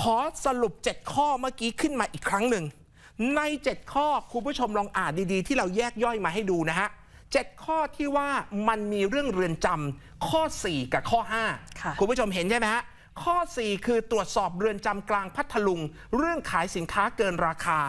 ขอสรุป 7 ข้อเมื่อกี้ขึ้นมาอีกครั้งหนึ่ง ใน 7 ข้อคุณผู้ชมลองอ่านดีๆ ที่เราแยกย่อยมาให้ดูนะฮะ7ข้อที่ว่ามันมีเรื่องเรือนจำข้อ 4 กับข้อ 5 ค่ะคุณผู้ชมเห็นใช่ไหมฮะข้อ 4 คือตรวจสอบเรือนจำกลางพัทลุง เรื่องขายสินค้าเกินราคา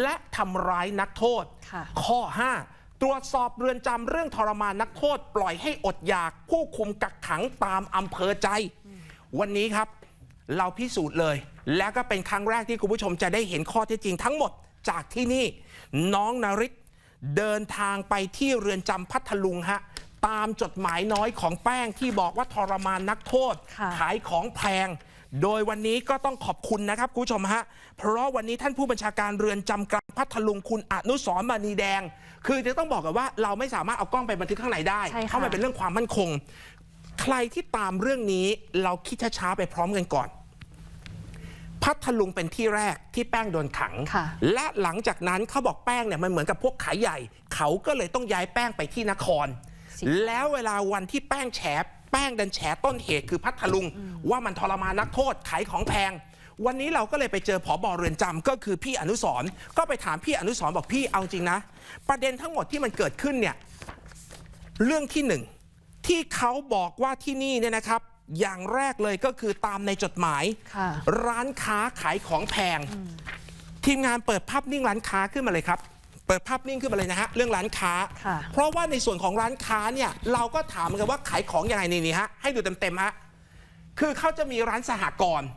และทำร้ายนักโทษ ค่ะ ข้อ 5 ตรวจสอบเรือนจำเรื่องทรมานนักโทษ ปล่อยให้อดอยากผู้คุมกักขังตามอำเภอใจ วันนี้ครับ เราพิสูจน์เลย และก็เป็นครั้งแรกที่คุณผู้ชมจะได้เห็นข้อเท็จจริงทั้งหมดจากที่นี่น้องนาริศเดินทางไปที่เรือนจำพัทลุงฮะตามจดหมายน้อยของแป้งที่บอกว่าทรมานนักโทษค่ะขายของแพง โดยวันนี้ก็ต้องขอบคุณนะครับคุณผู้ชมฮะ เพราะวันนี้ท่านผู้บัญชาการเรือนจำกลางพัทลุงคุณอนุสรณ์มณีแดง คือจะต้องบอกกันว่าเราไม่สามารถเอากล้องไปบันทึกข้างในได้ใช่ค่ะเพราะมันเป็นเรื่องความมั่นคง ใครที่ตามเรื่องนี้เราคิดช้าๆไปพร้อมกันก่อน พัทลุงเป็นที่แรกที่แป้งโดนขังค่ะและหลังจากนั้นเขาบอกแป้งเนี่ยมันเหมือนกับพวกขายใหญ่ เขาก็เลยต้องย้ายแป้งไปที่นครสิแล้วเวลาวันที่แป้งแฉแป้งดันแฉต้นเหตุคือพัทลุง ว่ามันทรมานนักโทษขายของแพง วันนี้เราก็เลยไปเจอผอบอเรือนจำก็คือพี่อนุสรณ์ก็ไปถามพี่อนุสรณ์บอกพี่เอาจริงนะ ประเด็นทั้งหมดที่มันเกิดขึ้นเนี่ยเรื่องที่หนึ่งที่เขาบอกว่าที่นี่เนี่ยนะครับ อย่างแรกเลยก็คือตามในจดหมายค่ะร้านค้าขายของแพง ทีมงานเปิดภาพนิ่งร้านค้าขึ้นมาเลยครับ เปิดภาพนิ่งขึ้นมาเลยนะฮะเรื่องร้านค้าค่ะเพราะว่าในส่วนของร้านค้าเนี่ยเราก็ถามเหมือนกันว่าขายของยังไงนี่นี่ฮะให้ดูเต็มๆฮะคือเขาจะมีร้านสหกรณ์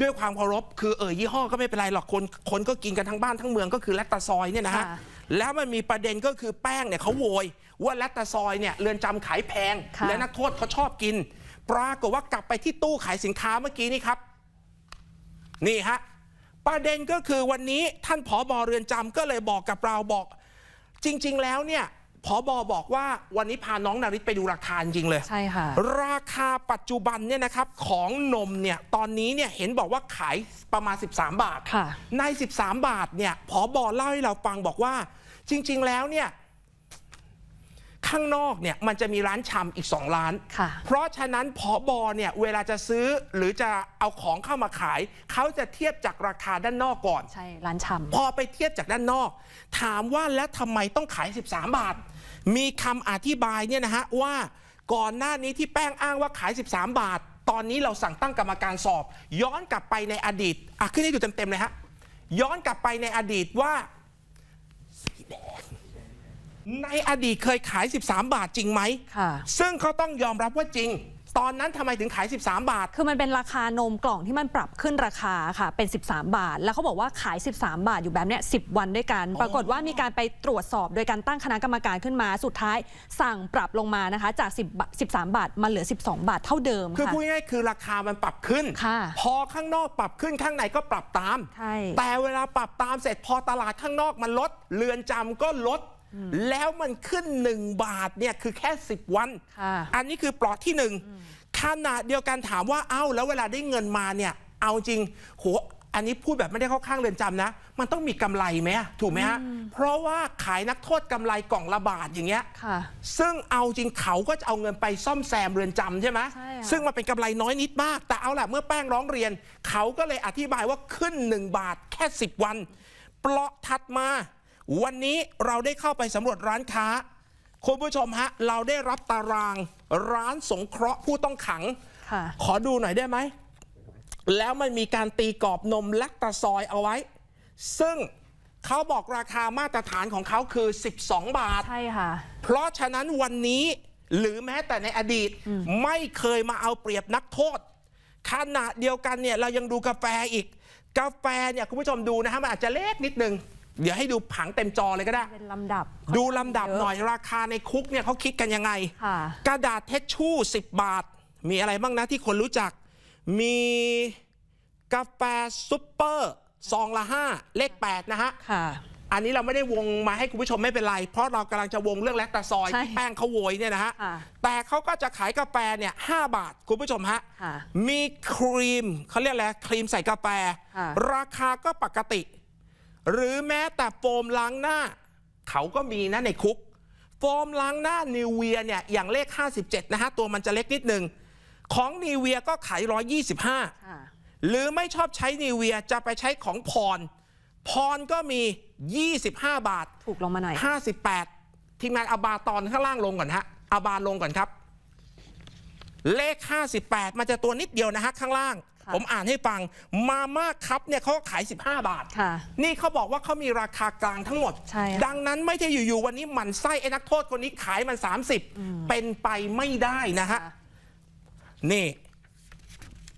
ด้วยความเคารพคือเออยี่ห้อก็ไม่เป็นไรหรอกคนคนก็กินกันทั้งบ้านทั้งเมืองก็คือแลคตาซอยเนี่ยนะฮะค่ะแล้วมันมีประเด็นก็คือแป้งเนี่ยเขาโวย ว่าแลคตาซอยเนี่ยเรือนจำขายแพงค่ะและนักโทษเขาชอบกิน ปรากฏว่ากลับไปที่ตู้ขายสินค้าเมื่อกี้นี่ครับ นี่ฮะประเด็นก็คือวันนี้ท่านผอบอเรือนจำก็เลยบอกกับเราบอก จริง ๆ แล้วเนี่ยผอบอบอกว่าวันนี้พาน้องนาริตไปดูราคาจริงๆเลยใช่ค่ะราคาปัจจุบันเนี่ยนะครับของนมเนี่ยตอนนี้เนี่ยเห็นบอกว่าขายประมาณ 13 บาทค่ะใน 13 บาทเนี่ยผอบอเล่าให้เราฟังบอกว่า จริง ๆ แล้วเนี่ย ข้างนอกเนี่ยมันจะมีร้านชำอีก 2 ร้าน ค่ะเพราะฉะนั้นผอบอเนี่ยเวลาจะซื้อหรือจะเอาของเข้ามาขาย เขาจะเทียบจากราคาด้านนอกก่อน ใช่ร้านชำ พอไปเทียบจากด้านนอก ถามว่าแล้วทำไมต้องขาย 13 บาท มีคำอธิบายเนี่ยนะฮะว่าก่อนหน้านี้ที่แป้งอ้างว่าขาย 13 บาท ตอนนี้เราสั่งตั้งกรรมการสอบ ย้อนกลับไปในอดีตอะขึ้นให้ดูเต็มๆเลยฮะย้อนกลับไปในอดีตว่าสีแดง ในอดีตเคยขาย 13 บาทจริงไหม ค่ะ ซึ่งเขาต้องยอมรับว่าจริง ตอนนั้นทำไมถึงขาย 13 บาท คือมันเป็นราคานมกล่องที่มันปรับขึ้นราคาค่ะ เป็น 13 บาท แล้วเขาบอกว่าขาย 13 บาทอยู่แบบเนี้ย10 วันด้วยกัน ปรากฏว่ามีการไปตรวจสอบโดยการตั้งคณะกรรมการขึ้นมา สุดท้ายสั่งปรับลงมานะคะ จาก10บาท13 บาทมาเหลือ 12 บาทเท่าเดิมคือค่ะ พูดง่ายๆคือราคามันปรับขึ้น ค่ะพอข้างนอกปรับขึ้นข้างในก็ปรับตาม ใช่ แต่เวลาปรับตามเสร็จพอตลาดข้างนอกมันลด เรือนจำก็ลด แล้วมันขึ้น 1 บาทเนี่ยคือแค่ 10 วันค่ะอันนี้คือปลอดที่หนึ่งขณะเดียวกันถามว่าเอ้าแล้วเวลาได้เงินมาเนี่ย เอาจริงโหอันนี้พูดแบบไม่ได้เข้าข้างเรือนจำนะ มันต้องมีกำไรไหมอะถูกไหมฮะ เพราะว่าขายนักโทษกำไรกล่องละบาทอย่างเงี้ยค่ะซึ่งเอาจริงเขาก็จะเอาเงินไปซ่อมแซมเรือนจำใช่ไหมใช่ค่ะซึ่งมันเป็นกำไรน้อยนิดมาก แต่เอาล่ะเมื่อแป้งร้องเรียน เขาก็เลยอธิบายว่าขึ้น 1 บาทแค่ 10 วัน เปลาะถัดมา วันนี้เราได้เข้าไปสำรวจร้านค้า คุณผู้ชมฮะ เราได้รับตารางร้านสงเคราะห์ผู้ต้องขัง ค่ะ ขอดูหน่อยได้ไหม แล้วมันมีการตีกรอบนมแลคตาซอยเอาไว้ ซึ่งเขาบอกราคามาตรฐานของเขาคือ 12 บาท ใช่ค่ะ เพราะฉะนั้นวันนี้หรือแม้แต่ในอดีตไม่เคยมาเอาเปรียบนักโทษ ขณะเดียวกันเนี่ยเรายังดูกาแฟอีก กาแฟเนี่ยคุณผู้ชมดูนะฮะมันอาจจะเล็กนิดนึง เดี๋ยวให้ดูผังเต็มจอเลยก็ได้ เป็นลำดับ ดูลำดับหน่อยราคาในคุกเนี่ยเขาคิดกันยังไง ค่ะ กระดาษเทชชู่ 10 บาท มีอะไรบ้างนะที่คนรู้จัก มีกาแฟซุปเปอร์ซองละ 5 เลข 8 นะฮะ ค่ะ อันนี้เราไม่ได้วงมาให้คุณผู้ชมไม่เป็นไร เพราะเรากำลังจะวงเรื่องแลคตาซอยใช่ที่แป้งเขาโวยเนี่ยนะฮะ ค่ะแต่เขาก็จะขายกาแฟเนี่ย5บาท คุณผู้ชมฮะ ค่ะมีครีมเขาเรียกอะไรครีมใส่กาแฟ ค่ะ ราคาก็ปกติ หรือแม้แต่โฟมล้างหน้า เขาก็มีนะในคุก โฟมล้างหน้านิวเวียเนี่ยอย่างเลข 57 นะฮะ ตัวมันจะเล็กนิดนึงของนิวเวียก็ขาย 125ค่ะหรือไม่ชอบใช้นิเวียจะไปใช้ของพร พรก็มี 25 บาท ถูกลงมาหน่อย 58 ทีมงานเอาบาตอนข้างล่างลงก่อนฮะเอาบาลงก่อนครับ เลข 58 มันจะตัวนิดเดียวนะฮะข้างล่างค่ะ ผมอ่านให้ฟังมาม่าครับเนี่ยเขาก็ขาย 15 บาทค่ะนี่เขาบอกว่าเขามีราคากลางทั้งหมดใช่ค่ะดังนั้นไม่ใช่อยู่ๆวันนี้หมันไส้ไอ้นักโทษคนนี้ขายมัน 30 เป็นไปไม่ได้นะฮะค่ะนี่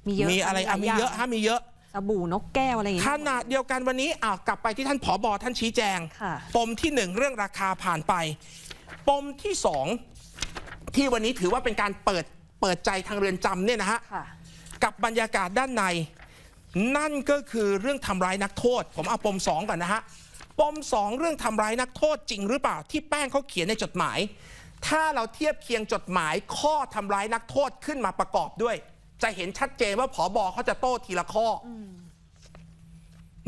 มีเยอะมีอะไรอะมีเยอะฮะมีเยอะสบู่นกแก้วอะไรอย่างขงี้นาดเดียวกันวันนี้อ้าวกลับไปที่ท่านผอบอท่านชี้แจงค่ะปมที่หนึ่งเรื่องราคาผ่านไป ปมที่สองที่วันนี้ถือว่าเป็นการเปิดเปิดใจทางเรือนจำเนี่ยนะฮะค่ะ กับบรรยากาศด้านใน นั่นก็คือเรื่องทำร้ายนักโทษ ผมเอาปมสองก่อนนะฮะปมสองเรื่องทำร้ายนักโทษจริงหรือเปล่าที่แป้งเขาเขียนในจดหมาย ถ้าเราเทียบเคียงจดหมายข้อทำร้ายนักโทษขึ้นมาประกอบด้วย จะเห็นชัดเจนว่าผอบอเขาจะโต้ทีละข้ออ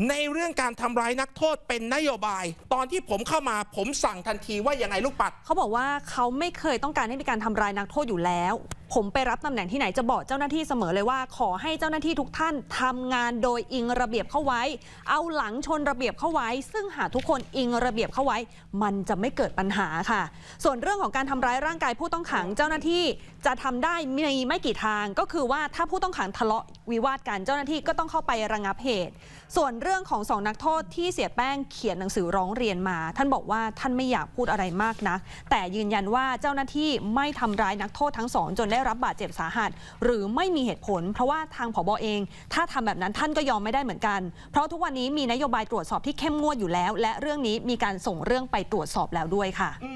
ในเรื่องการทำร้ายนักโทษเป็นนโยบาย ตอนที่ผมเข้ามาผมสั่งทันทีว่ายังไงลูกปัด เขาบอกว่าเขาไม่เคยต้องการให้มีการทำร้ายนักโทษอยู่แล้ว ผมไปรับตำแหน่งที่ไหนจะบอกเจ้าหน้าที่เสมอเลยว่า ขอให้เจ้าหน้าที่ทุกท่านทำงานโดยอิงระเบียบเข้าไว้ เอาหลังชนระเบียบเข้าไว้ ซึ่งหากทุกคนอิงระเบียบเข้าไว้ มันจะไม่เกิดปัญหาค่ะ ส่วนเรื่องของการทำร้ายร่างกายผู้ต้องขังเจ้าหน้าที่จะทำได้มีไม่กี่ทางก็คือว่าถ้าผู้ต้องขังทะเลาะวิวาทกันเจ้าหน้าที่ก็ต้องเข้าไประงับเหตุ ส่วนเรื่องของสองนักโทษที่เสียแป้งเขียนหนังสือร้องเรียนมา ท่านบอกว่าท่านไม่อยากพูดอะไรมากนะแต่ยืนยันว่าเจ้าหน้าที่ไม่ทำร้ายนักโทษทั้งสองจนได้รับบาดเจ็บสาหัส หรือไม่มีเหตุผล เพราะว่าทางผบเอง ถ้าทำแบบนั้นท่านก็ยอมไม่ได้เหมือนกัน เพราะทุกวันนี้มีนโยบายตรวจสอบที่เข้มงวดอยู่แล้ว และเรื่องนี้มีการส่งเรื่องไปตรวจสอบแล้วด้วยค่ะอื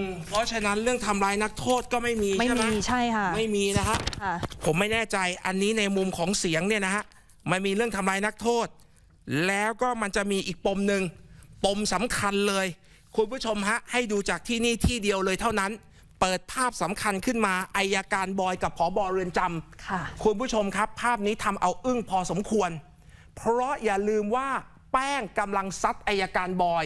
มเพราะฉะนั้นเรื่องทำร้ายนักโทษก็ไม่มีไม่ใช่ไหมมีใช่ค่ะไม่มีนะฮะค่ะผมไม่แน่ใจอันนี้ในมุมของเสียงเนี่ยนะฮะมันมีเรื่องทำลายนักโทษ แล้วก็มันจะมีอีกปมหนึ่งปมสำคัญเลย คุณผู้ชมฮะให้ดูจากที่นี่ที่เดียวเลยเท่านั้น เปิดภาพสำคัญขึ้นมาอายการบอยกับผอบอเรือนจำค่ะ คุณผู้ชมครับ ภาพนี้ทำเอาอึ้งพอสมควร เพราะอย่าลืมว่าแป้งกำลังซัดอายการบอย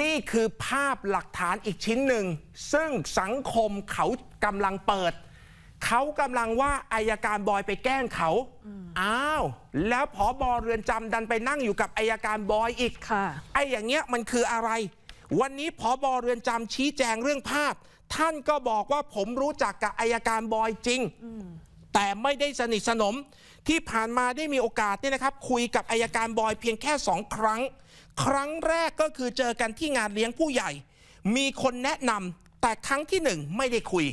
นี่คือภาพหลักฐานอีกชิ้นหนึ่ง ซึ่งสังคมเขากำลังเปิด เขากำลังว่าอายการบอยไปแกล้งเขาอ้าว แล้วผอบอเรือนจำดันไปนั่งอยู่กับอายการบอยอีกค่ะไอ้อย่างเงี้ยมันคืออะไร วันนี้ผอบอเรือนจำชี้แจงเรื่องภาพ ท่านก็บอกว่าผมรู้จักกับอายการบอยจริง แต่ไม่ได้สนิทสนม ที่ผ่านมาได้มีโอกาสเนี่ยนะครับ คุยกับอายการบอยเพียงแค่สองครั้ง ครั้งแรกก็คือเจอกันที่งานเลี้ยงผู้ใหญ่ มีคนแนะนำแต่ครั้งที่หนึ่งไม่ได้คุย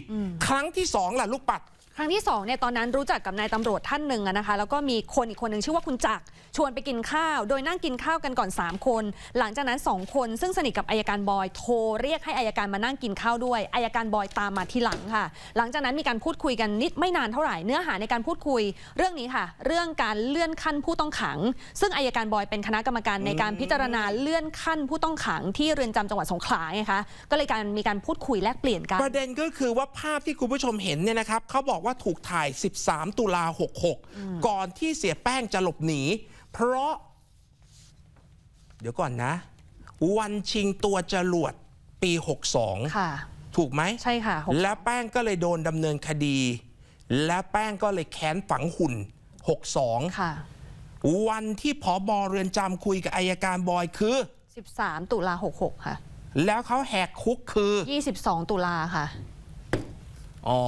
ครั้งที่สองล่ะลูกปัดค รั้งที่2เนี่ยตอนนั้นรู้จักกับนายตำรวจท่านหนึ่งอะนะคะ แล้วก็มีคนอีกคนหนึ่งชื่อว่าคุณจักรชวนไปกินข้าว โดยนั่งกินข้าวกันก่อน 3 คน หลังจากนั้น 2 คน ซึ่งสนิทกับอายการบอยโทรเรียกให้อายการมานั่งกินข้าวด้วยอายการบอยตามมาทีหลังค่ะ หลังจากนั้นมีการพูดคุยกันนิดไม่นานเท่าไหร่เนื้อหาในการพูดคุย เรื่องนี้ค่ะ เรื่องการเลื่อนขั้นผู้ต้องขัง ซึ่งอายการบอยเป็นคณะกรรมการในการพิจารณาเลื่อนขั้นผู้ต้องขังที่เรือนจำจังหวัดสงขลาไงคะก็เลยการมีการพูดคุยแลกเปลี่ยนกันประเด็นก็คือว่าภาพที่คุณผู้ชมเห็นเนี่ยนะครับเขาบอกว่าถูกถ่าย 13 ตุลา 66 ก่อนที่เสียแป้งจะหลบหนี เพราะ เดี๋ยวก่อนนะ วันชิงตัวจรวดปี 62 ค่ะ ถูกไหมใช่ค่ะหกและแป้งก็เลยโดนดำเนินคดี และแป้งก็เลยแค้นฝังหุ่น 62 ค่ะ วันที่ผอบอเรือนจำคุยกับอายการบอยคือ 13 ตุลา 66 ค่ะ แล้วเขาแหกคุกคือ 22 ตุลาค่ะ อ๋อ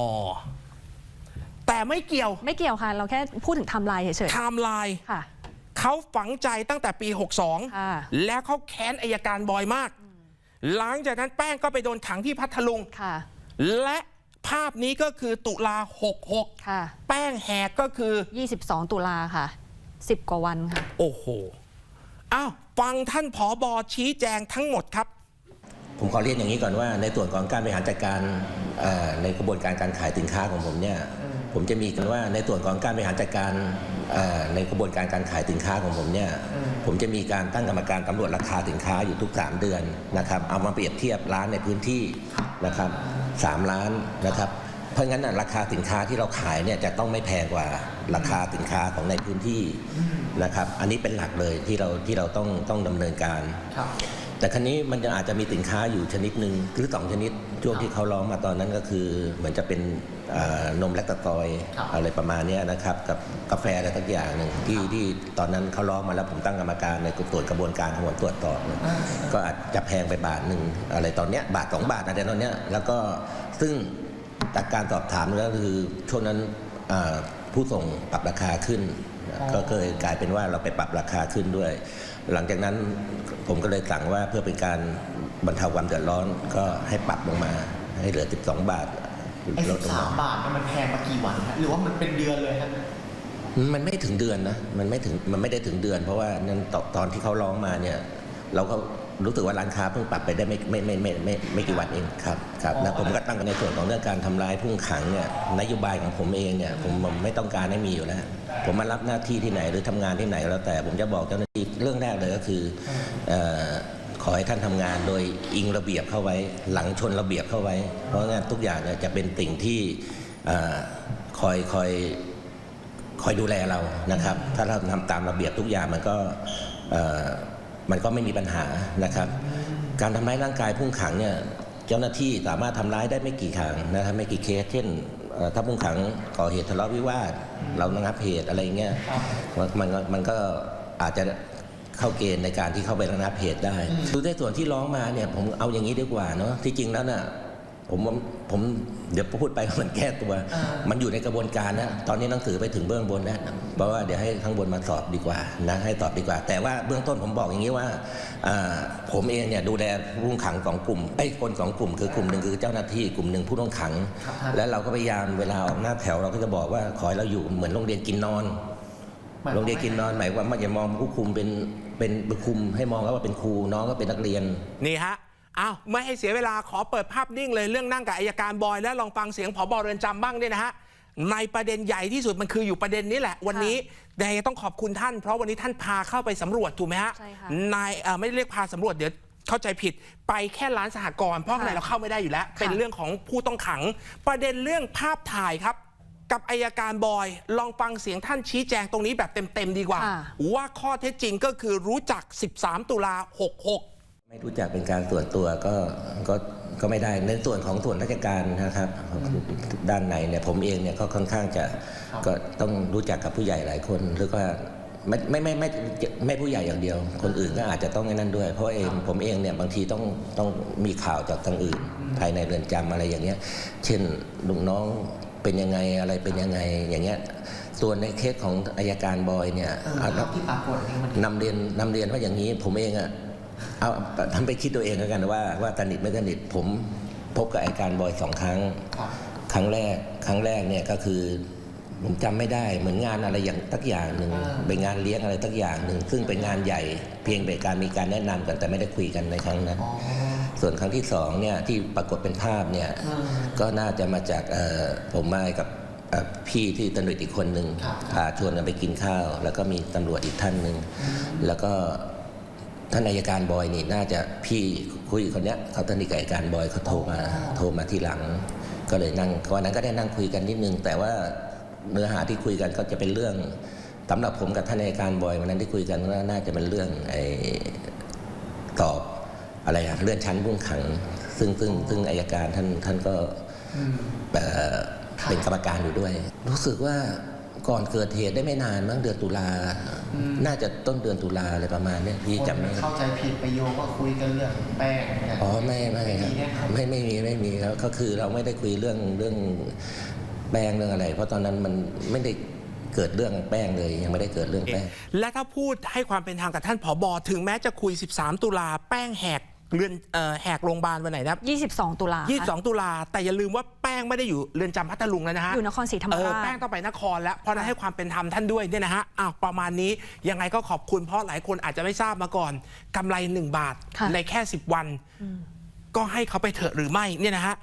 แต่ไม่เกี่ยวไม่เกี่ยวค่ะ เราแค่พูดถึงไทม์ไลน์เฉยไทม์ไลน์ๆค่ะ เขาฝังใจตั้งแต่ปี ค่ะ 62 แล้วเขาแค้นอายการบอยมาก หลังจากนั้นแป้งก็ไปโดนขังที่พัทลุง ค่ะและภาพนี้ก็คือตุลา 66 ค่ะ แป้งแหกก็คือ 22 ตุลาค่ะ 10 กว่าวันค่ะ โอ้โห อ้าว ฟังท่านผอบอชี้แจงทั้งหมดครับ ผมขอเรียนอย่างนี้ก่อนว่าในส่วนของการบริหารจัดการเอ่อในกระบวนการการขายสินค้าของผมเนี่ย ผมจะมีกันว่าในส่วนของการบริหารจัดการเอ่อในกระบวนการการขายสินค้าของผมเนี่ยผมจะมีการตั้งกรรมการตำรวจราคาสินค้าอยู่ทุก 3 เดือนนะครับเอามาเปรียบเทียบร้านในพื้นที่นะครับสามล้านนะครับเพราะงั้นน่ะราคาสินค้าที่เราขายเนี่ยจะต้องไม่แพงกว่าราคาสินค้าของในพื้นที่นะครับ อันนี้เป็นหลักเลยที่เราที่เราต้องต้องดำเนินการ แต่ครั้นี้มันจะอาจจะมีสินค้าอยู่ชนิดหนึ่งหรือสองชนิดช่วงที่เขาร้องมาตอนนั้นก็คือเหมือนจะเป็นเอ่อ นมแลคตาซอยด์อะไรประมาณเนี้ยนะครับ กับกาแฟอะไรสักอย่างหนึ่งที่ที่ตอนนั้นเขาร้องมาแล้วผมตั้งกรรมการในตรวจกระบวนการของผมตรวจสอบเนี่ยก็อาจจะแพงไปบาทหนึ่งอะไรตอนเนี้ยบาทสองบาทอะไรตอนเนี้ยแล้วก็ซึ่งจากการสอบถามก็คือช่วงนั้นอ่าผู้ส่งปรับราคาขึ้น ก็เคยกลายเป็นว่าเราไปปรับราคาขึ้นด้วย หลังจากนั้นผมก็เลยสั่งว่าเพื่อเป็นการบรรเทาความเดือดร้อนก็ให้ปรับลงมาให้เหลือ 12 บาท ไอ้ลสิดบลงสามมาบาทเนี่ยมันแพงมากี่วันฮะหรือว่ามันเป็นเดือนเลยครับมันไม่ถึงเดือนนะมันไม่ถึงมันไม่ได้ถึงเดือน เพราะว่านั้นตอนตอนที่เขาร้องมาเนี่ย เราก็รู้สึกว่าร้านค้าเพิ่งปรับไปได้ไม่ไม่ไม่ไม่ไม่ไม่ไม่กี่วันเองครับครับแล้วผมก็ตั้งในส่วนของเรื่องการทำร้ายผู้ขังเนี่ยนโยบายของผมเองเนี่ยผมผมไม่ต้องการให้มีอยู่แล้ว ผมมารับหน้าที่ที่ไหนหรือทำงานที่ไหนแล้วแต่ผมจะบอกเจ้าหน้าที่เรื่องแรกเลยก็คือเอ่อ ขอให้ท่านทำงานโดยอิงระเบียบเข้าไว้ หลังชนระเบียบเข้าไว้ เพราะงานทุกอย่างเนี่ยจะเป็นสิ่งที่อคอยคอยคอยดูแลเรานะครับ ถ้าเราทำตามระเบียบทุกอย่างมันก็มันก็ไม่มีปัญหานะครับ การทำร้ายร่างกายผู้ขังเนี่ยเจ้าหน้าที่สามารถทำร้ายได้ไม่กี่ครั้งนะครับไม่กี่เคสเช่นถ้าผู้ขังก่อเหตุทะเลาะวิวาทเราระงับเหตุอะไรเงี้ยมันมันก็อาจจะ เข้าเกณฑ์ในการที่เข้าไประงับเหตุได้คือในส่วนที่ร้องมาเนี่ยผมเอาอย่างนี้ดีกว่าเนาะที่จริงแล้วน่ะผมว่าผมเดี๋ยวพูดไปมันแก้ตัวอ่ามัมันอยู่ในกระบวนการนะตอนนี้หนังสือไปถึงเบื้องบนแล้วเพราะว่าเดี๋ยวให้ข้างบนมาสอบดีกว่านะให้ตอบดีกว่า แต่ว่าเบื้องต้นผมบอกอย่างนี้ว่าอ่าผมเองเนี่ยดูแลผู้ต้องขังสองกลุ่มไอ้ยคนสองกลุ่ม คือกลุ่มหนึ่งคือเจ้าหน้าที่กลุ่มหนึ่งผู้ต้องขังครับท่านแล้วเราก็พยายามเวลาออกหน้าแถวเราก็จะบอกว่าขอให้เราอยู่เหมือนโรงเรียนกินนอนหมายความว่าโรงเรียนกินนอนหมายความว่าอย่ามองผู้คุมเป็น เป็นผู้คุมให้มองว่าเป็นครูน้องก็เป็นนักเรียน นี่ฮะอ้าวไม่ให้เสียเวลาขอเปิดภาพนิ่งเลยเรื่องนั่งกับอายการบอย แล้วลองฟังเสียงผบเรือนจำบ้างเนี่ยนะฮะในประเด็นใหญ่ที่สุดมันคืออยู่ประเด็นนี้แหละ วันนี้นายต้องขอบคุณท่าน เพราะวันนี้ท่านพาเข้าไปสำรวจถูกไหมฮะใช่ค่ะ นายเอ่อไม่ได้เรียกพาสำรวจเดี๋ยวเข้าใจผิด ไปแค่ร้านสหกรณ์เพราะอะไรค่ะเราเข้าไม่ได้อยู่แล้วค่ะเป็นเรื่องของผู้ต้องขัง ประเด็นเรื่องภาพถ่ายครับ กับอายการบอย ลองฟังเสียงท่านชี้แจงตรงนี้แบบเต็ม ๆ ดีกว่าค่ะว่าข้อเท็จจริงก็คือรู้จัก 13 ตุลา 66 ไม่รู้จักเป็นการส่วนตัวก็ก็ก็ไม่ได้ในส่วนของส่วนราชการนะครับ ด้านในเนี่ยผมเองเนี่ยก็ค่อนข้างจะก็ต้องรู้จักกับผู้ใหญ่หลายคนหรือว่าไม่ไม่ไม่ไม่ไม่ไม่ผู้ใหญ่อย่างเดียว คนอื่นก็อาจจะต้องไอ้นั่นด้วย เพราะเองผมเองเนี่ยบางทีต้องต้องมีข่าวจากทางอื่น ภายในเรือนจำอะไรอย่างเงี้ย เช่นลุงน้อง เป็นยังไงอะไรเป็นยังไงอย่างเงี้ยส่วนในเคสของอายการบอยเนี่ยเออเอาภาพที่ปรากฏนี่มันนำเรียนนำเรียนว่าอย่างนี้ผมเองอะเอาทำไปคิดตัวเองแล้วกันว่าว่าสนิทไม่สนิทผมพบกับไอาการบอยสองครั้งครับครั้งแรกครั้งแรกเนี่ยก็คือผมจำไม่ได้เหมือนงานอะไรอย่างตักอย่างหนึ่งอ่าเป็นงานเลี้ยงอะไรตักอย่างหนึ่งซึ่งเป็นงานใหญ่เพียงแต่การมีการแนะนำกันแต่ไม่ได้คุยกันในครั้งนั้นอ๋อ ส่วนครั้งที่สองเนี่ยที่ปรากฏเป็นภาพเนี่ยอืมก็น่าจะมาจากเอ่อผมมากับเอ่อพี่ที่ตำรวจอีกคนหนึ่งครับพาชวนกันไปกินข้าว แล้วก็มีตำรวจอีกท่านหนึ่งแล้วก็ท่านอายการบอยนี่น่าจะพี่คุยคนเนี้ยเขาตนิทกับอายการบอยเขาโทรมาโทรมาทีหลัง ก็เลยนั่งวันนั้นก็ได้นั่งคุยกันนิดนึง แต่ว่าเนื้อหาที่คุยกันก็จะเป็นเรื่องสำหรับผมกับท่านอายการบอยวันนั้นที่คุยกันก็น่าจะเป็นเรื่องไอ้ตอบ อะไรอะเลื่อนชั้นผู้ขัง ซึ่งซึ่งซึ่งอายการท่านท่านก็อืมเอ่อค่ะเป็นกรรมการอยู่ด้วย รู้สึกว่าก่อนเกิดเหตุได้ไม่นานมั้งเดือนตุลาอืมน่าจะต้นเดือนตุลาอะไรประมาณเนี้ยพี่คนจำไม่เข้าใจผิดไปโยงว่าคุยกันเรื่องแป้งเนี่ยอ๋อไม่ไม่ครับมีเนี่ยครับไม่ไม่มีไม่มีครับก็คือเราไม่ได้คุยเรื่องเรื่องแป้งเรื่องอะไร เพราะตอนนั้นมันไม่ได้เกิดเรื่องแป้งเลยยังไม่ได้เกิดเรื่องแป้งและถ้าพูดให้ความเป็นทางกับท่านผอบอถึงแม้จะคุย 13 ตุลาแป้งแหก เรือนเอ่อแหกโรงพยาบาลวันไหนนะ22 ตุลาค่ะ22 ตุลาแต่อย่าลืมว่าแป้งไม่ได้อยู่เรือนจำพัทลุงแล้วนะฮะ อยู่นครศรีธรรมเออราช แป้งต้องไปนครแล้ว เพราะฉะนั้นให้ความเป็นธรรมท่านด้วยเนี่ยนะฮะอ้าวประมาณนี้ยังไงก็ขอบคุณเพราะหลายคนอาจจะไม่ทราบมาก่อนกำไร 1 บาท ค่ะ ในแค่ 10 วัน ก็ให้เขาไปเถอะหรือไม่เนี่ยนะฮะ